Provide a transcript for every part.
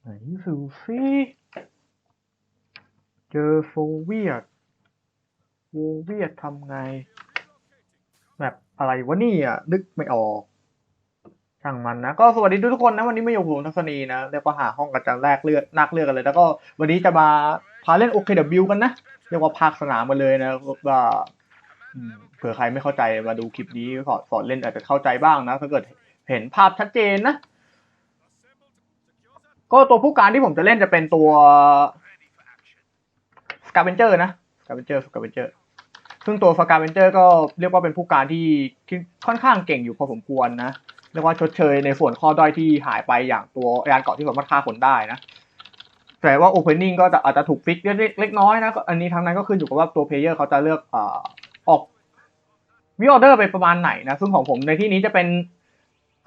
ไหนสูฟิเจอโฟเวียดโฟเวียดทำไง แบบอะไรวะนี่อะ นึกไม่ออกช่างมันนะ ก็สวัสดีทุกคนนะ วันนี้มาอยู่กับผมทัศนีนะเรียกว่าหาห้องกันจะแลกเลือดนักเลือกกันเลย แล้วก็วันนี้จะมาพาเล่น OKW กันนะ เรียกว่าภาคสนามมาเลยนะว่าเผื่อใครไม่เข้าใจมาดูคลิปนี้สอนสอนเล่นอาจจะเข้าใจบ้างนะถ้าเกิดเห็นภาพชัดเจนนะ ก็ตัวผู้การที่ผมจะเล่นจะเป็นตัวสกาเ v นเจอร์นะสกาเ v นเจอร์สกาเ v นเจอร์ซึ่งตัวสกาเ v นเจอร์ก็เรียกว่าเป็นผู้การที่ที่ค่อนข้างเก่งอยู่พอสมควรนะเรียกว่าชดเชยในส่วนข้อด้อยที่หายไปอย่างตัวยานเกาะที่สามารถฆ่าคนได้นะแต่ว่า Opening ก็จะอาจจะถูกฟิกเล็กน้อยนะอันนี้ทั้งนั้นก็ขึ้นอยู่กับว่าตัวเพลเยอร์เขาจะเลือกออกวิออเดอร์ไปประมาณไหนนะ ซึ่งของผมในที่นี้จะเป็น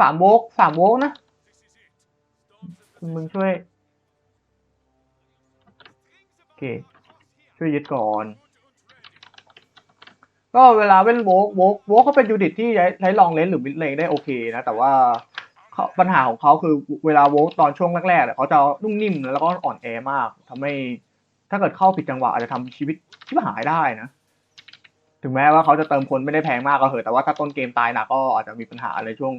สามโวลต์สามโวลต์นะ มึงช่วย โอเค ช่วยยึดก่อน ก็เวลาเล่นโวกโวกโวกเขาเป็นยูนิตที่ใช้ลองเลนหรือมิดเลนได้โอเคนะ แต่ว่าปัญหาของเขาคือเวลาโวกตอนช่วงแรกๆเขาจะนุ่มนิ่มแล้วก็อ่อนแอมากทำให้ถ้าเกิดเข้าผิดจังหวะอาจจะทำชีวิตชิบหายได้นะ ถึงแม้ว่าเขาจะเติมคนไม่ได้แพงมากก็เถอะแต่ว่าถ้าต้นเกมตายหนักก็อาจจะมีปัญหาในช่วง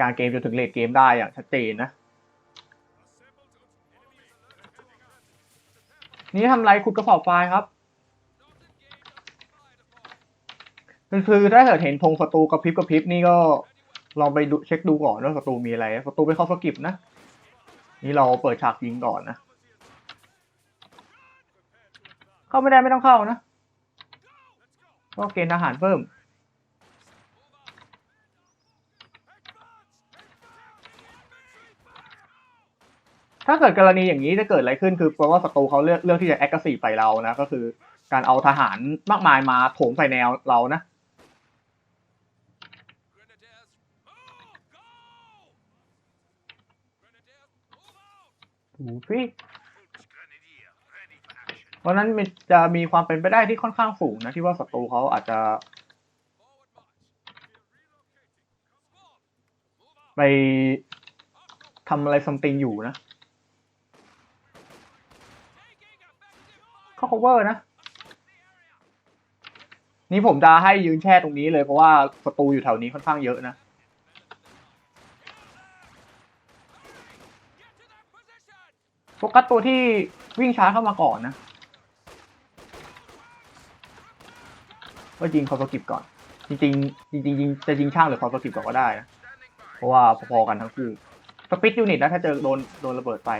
กลารเกมจนถึงเลทเกมได้อย่างชัดเจนนะ นี่ทำไรขุดกระสอบทรายครับ คือถ้าเกิดเห็นธงศัตรูกระพริบกระพริบนี่ก็ลองไปดูเช็คดูก่อนว่าศัตรูมีอะไรศัตรูไปเข้าสกิปนะ นี่เราเปิดฉากยิงก่อนนะ เข้าไม่ได้ไม่ต้องเข้านะ ก็เกณฑ์ทหารเพิ่ม ถ้าเกิดกรณีอย่างนี้จะเกิดอะไรขึ้นคือแปลว่าศัตรูเขาเลือกเลือกที่จะแอคทีฟใส่เรานะก็คือการเอาทหารมากมายมาโถมใส่แนวเรานะถูฟิเพราะฉะนั้นมันจะมีความเป็นไปได้ที่ค่อนข้างสูงนะที่ว่าศัตรูเขาอาจจะ ไปทำอะไรซัมติงอยู่นะ เข้า cover นะ นี่ผมจะให้ยืนแช่ตรงนี้เลยเพราะว่าศัตรูอยู่แถวนี้ค่อนข้างเยอะนะ โฟกัสตัวที่วิ่งช้าเข้ามาก่อนนะก็ยิงคอสกิปก่อน จริงๆจริงๆยิงจะยิงช่างหรือคอสกิปก่อนก็ได้นะ เพราะว่าพอๆกันทั้งคู่สปิดยูนิตนะถ้าเจอโดนโดนระเบิดไป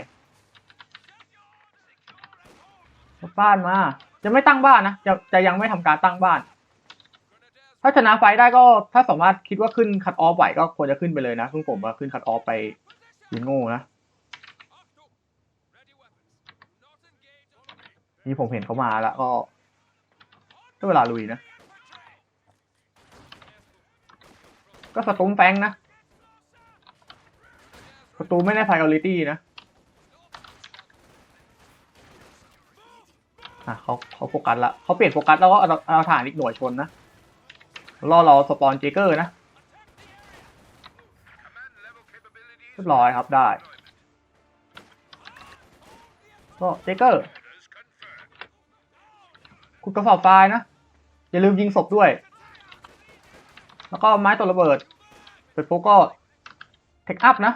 บ้านมาจะไม่ตั้งบ้านนะจะจะยังไม่ทำการตั้งบ้าน ถ้าชนะไฟได้ก็ถ้าสามารถคิดว่าขึ้นคัดออฟไหวก็ควรจะขึ้นไปเลยนะซึ่งผมว่าขึ้นคัดออฟไปยิงโง่นะนี่ผมเห็นเขามาแล้วก็ก็เวลาลุยนะ ก็สตูมแฟงนะสตูไม่ได้ priority นะ อะเขาเขาโฟกัสละเขาเปลี่ยนโฟกัสแล้วก็เอาเอาฐานอีกหน่วยชนนะล่อเราสปอนเจเกอร์นะเรียบร้อยครับได้ก็เจเกอร์คุณกระสอบทรายนะ อย่าลืมยิงศพด้วย แล้วก็ไม้ตัวระเบิดเสร็จปุ๊บก็เทคอัพนะ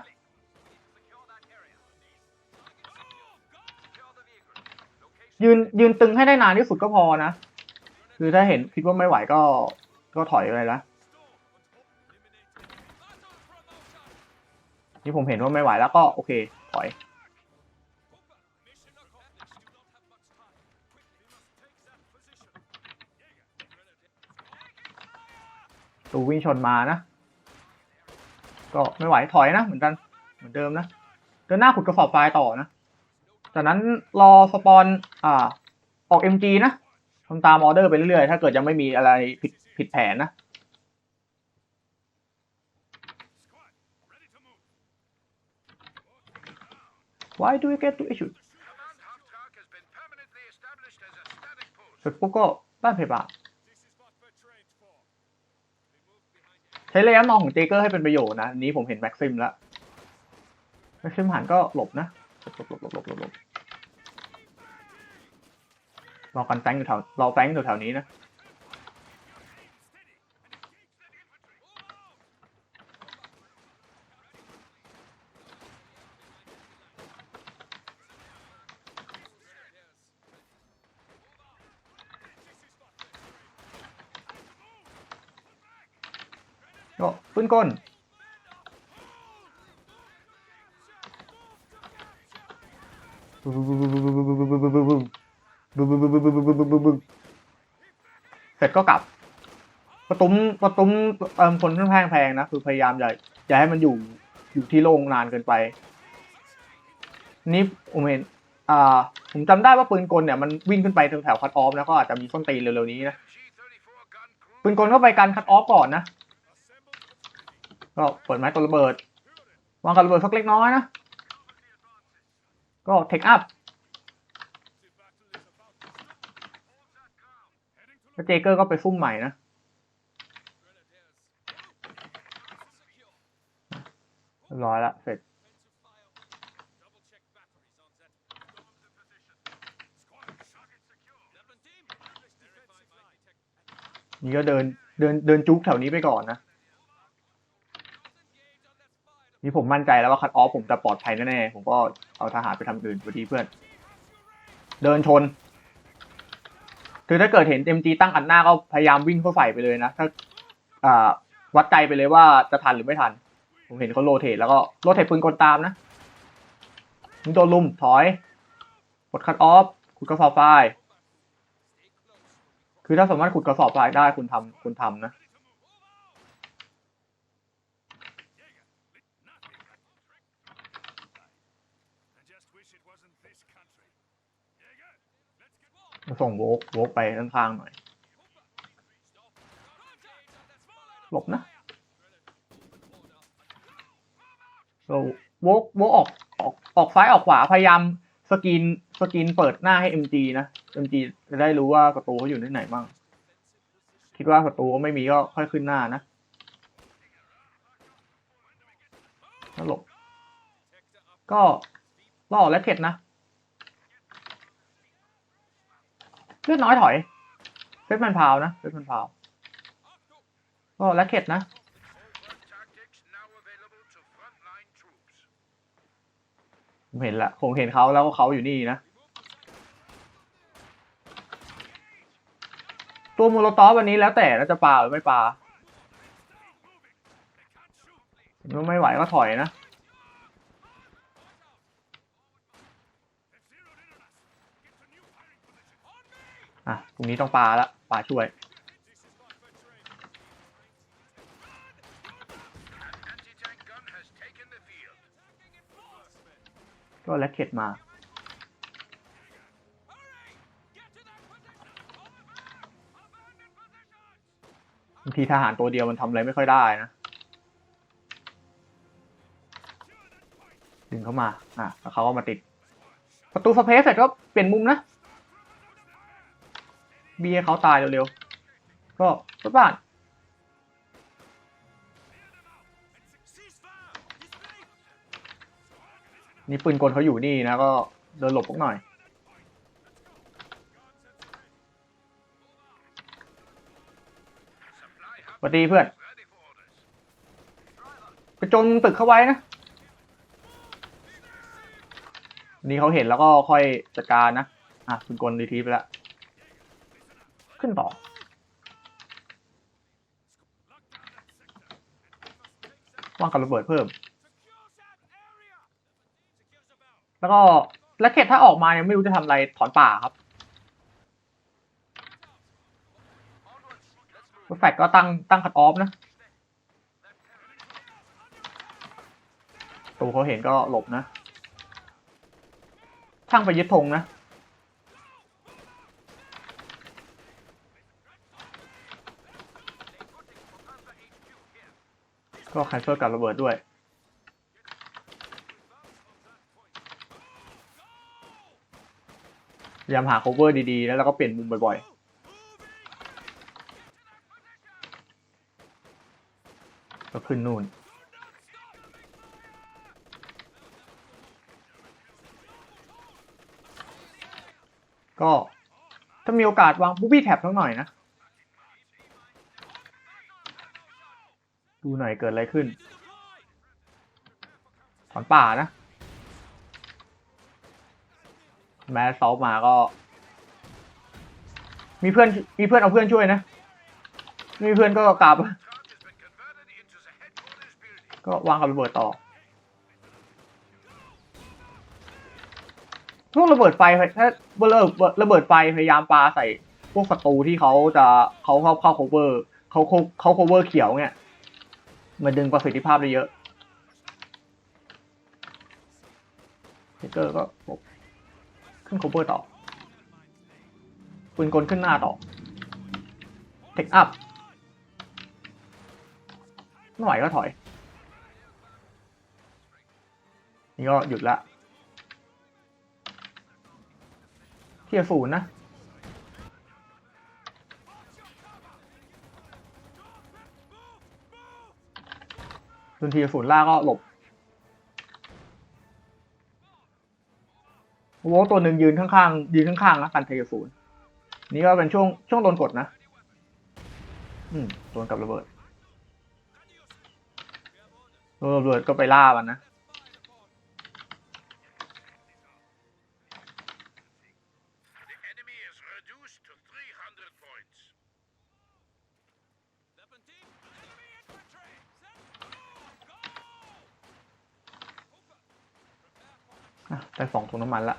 ยืนยืนตึงให้ได้นานที่สุดก็พอนะ คือถ้าเห็นคิดว่าไม่ไหวก็ก็ถอยไปนะนี่ผมเห็นว่าไม่ไหวแล้วก็โอเค ถอย ตูวิ่งชนมานะ ก็ไม่ไหวถอยนะ เหมือนกัน เหมือนเดิมนะ เดินหน้าขุดกระสอบทรายต่อนะ จากนั้นรอสปอนอ่าออก MG นะทำตามออเดอร์ไปเรื่อยๆ ถ้าเกิดยังไม่มีอะไรผิดผิดแผนนะ Why do we get to issue เสร็จปุ๊บก็บ้านเพบาใช้ระยะมองของเจเกอร์ให้เป็นประโยชน์นะ นี้ผมเห็นแม็กซิมแล้วแม็กซิมหันก็หลบนะหลบหลบหลบหลบหลบหลบ รอกันแฟงอยู่แถวรอแฟงอยู่แถวนี้นะก็ปืนก้นเสร็จ ก็กลับประตุ้มประตุ้มเติมคนค่อนข้างแพงนะคือพยายามอย่าอย่าให้มันอยู่อยู่ที่โล่งนานเกินไป นี่ผมเห็นอ่า ผมจำได้ว่าปืนกลเนี่ยมันวิ่งขึ้นไปแถวคัตออฟแล้วก็อาจจะมีส้นตีนเร็วๆนี้นะปืนกลเข้าไปกันคัตออฟก่อนนะก็เปิดไม้ตัวระเบิด วางกับระเบิดสักเล็กน้อยนะก็เทคอัพ แล้วเจเกอร์ก็ไปซุ่มใหม่นะร้อยละเสร็จ นี่ก็เดินเดินเดินจุกแถวนี้ไปก่อนนะ นี่ผมมั่นใจแล้วว่าคัดออฟผมจะปลอดภัยแน่ๆ ผมก็เอาทหารไปทำอื่นพอดีเพื่อน เดินชน คือถ้าเกิดเห็น MG ตั้งอันหน้าก็พยายามวิ่งเข้าใส่ไปเลยนะ ถ้าอ่าวัดใจไปเลยว่าจะทันหรือไม่ทัน ผมเห็นเขาโรเตแล้วก็โรเตปืนกลตามนะมึงโดนลุมถอยกดคัดออฟขุดกระสอบไฟคือถ้าสามารถขุดกระสอบไฟได้คุณทำคุณทำนะ ส่งโวกโวกไปข้างๆหน่อย หลบนะเราโวกโวกออกออกออกซ้ายออกขวาพยายามสกรีนสกรีนเปิดหน้าให้ MG นะ MG จะได้รู้ว่าศัตรูเขาอยู่ที่ไหนบ้าง คิดว่าศัตรูเขาไม่มีก็ค่อยขึ้นหน้านะแล้วหลบก็ล่อและเข็ดนะ เลือดน้อยถอยเซตมันพาวนะเซตมันพาวก็และเข็ดนะผมเห็นละผมเห็นเขาแล้วเขาอยู่นี่นะ ตัวโมโลตอฟวันนี้แล้วแต่นะจะปาหรือไม่ปาถ้าไม่ไหวก็ถอยนะ ตรงนี้ต้องปาละปาช่วย ก็แล็กเข็ดมาบางทีทหารตัวเดียวมันทำอะไรไม่ค่อยได้นะ ดึงเข้ามา อะแล้วเขาก็มาติด ประตูสเปซเสร็จก็เปลี่ยนมุมนะ บียร์เขาตายเร็วๆ ก็รถบ้านนี่ปืนกลเขาอยู่นี่นะก็เดินหลบพวกหน่อย สวัสดีเพื่อน ไปจนตึกเข้าไว้นะ นี่เขาเห็นแล้วก็ค่อยจัดการนะ อะคุณกลรีทีไปแล้ว ขึ้นต่อ วางกับระเบิดเพิ่ม แล้วก็และเขตถ้าออกมายังไม่รู้จะทำอะไรถอนป่าครับรถแฟกก็ตั้งตั้งคัดออฟนะตูเขาเห็นก็หลบนะช่างไปยึดธงนะ ก็คันเซิลกับระเบิดด้วย พยายามหาโคเวอร์ดีๆ แล้วเราก็เปลี่ยนมุมบ่อยๆ ก็ขึ้นนู่นก็ถ้ามีโอกาสวางบูบี้แท็บสักหน่อยนะ หน่อยเกิดอะไรขึ้น ถอนป่านะ แม้ซอฟมาก็ มีเพื่อนมีเพื่อนเอาเพื่อนช่วยนะม่มีเพื่อนก็กลับ ก็วางกับระเบิดต่อพวกระเบิดไฟถ้าระเบิดระเบิดไฟพยายามปาใส่พวกศัตรูที่เขาจะเขาเข้าเข้า cover เขาเขาเขา cover เขียวเนี่ย มันดึงประสิทธิภาพได้เยอะเทเกอร์ก็ขึ้น cover ต่อปืนกลขึ้นหน้าต่อเทคอัพไม่ไหวก็ถอย นี่ก็หยุดละเทียร์ศูนย์นะ จนทียร์ศูนย์ล่าก็หลบโว้ตัวหนึ่งยืนข้างๆยืนข้างๆนะกันเทียร์ศูนย์นี่ก็เป็นช่วงช่วงโดนกดนะอืมโดนกับระเบิดโดนระเบิดก็ไปล่ามันนะ ได้สองถุงน้ำมันละ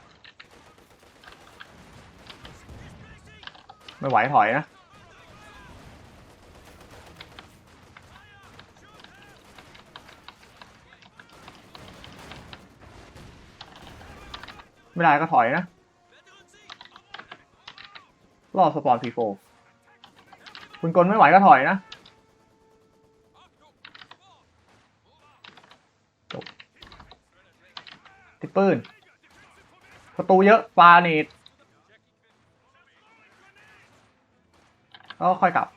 ไม่ไหวถอยนะ ไม่ได้ก็ถอยนะรอสปอนพีโฟคุณกลไม่ไหวก็ถอยนะติดปืน ประตูเยอะปาเนตก็ค่อยกลับ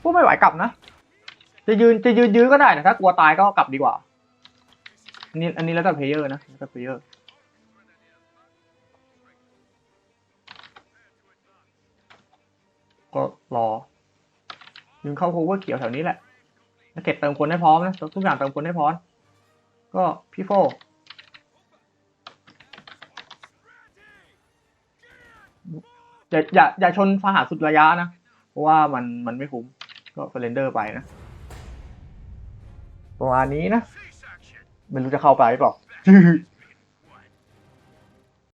พวกไม่ไหวกลับนะ จะยืนจะยืนยื้อก็ได้นะถ้ากลัวตายก็กลับดีกว่าอันนี้อันนี้แล้วแต่เพลเยอร์นะแล้วแต่เพลเยอร์ก็รอยืนเข้าโคเวอร์เขียวแถวนี้แหละแล้วเก็บเติมคนให้พร้อมนะทุกอย่างเติมคนให้พร้อม ก็พี่โฟ อย่าอย่าอย่าชนทหาสุดระยะนะ เพราะว่ามันมันไม่คุ้ม ก็เฟรนเดอร์ไปนะ ประมาณนี้นะ ไม่รู้จะเข้าไปหรือเปล่า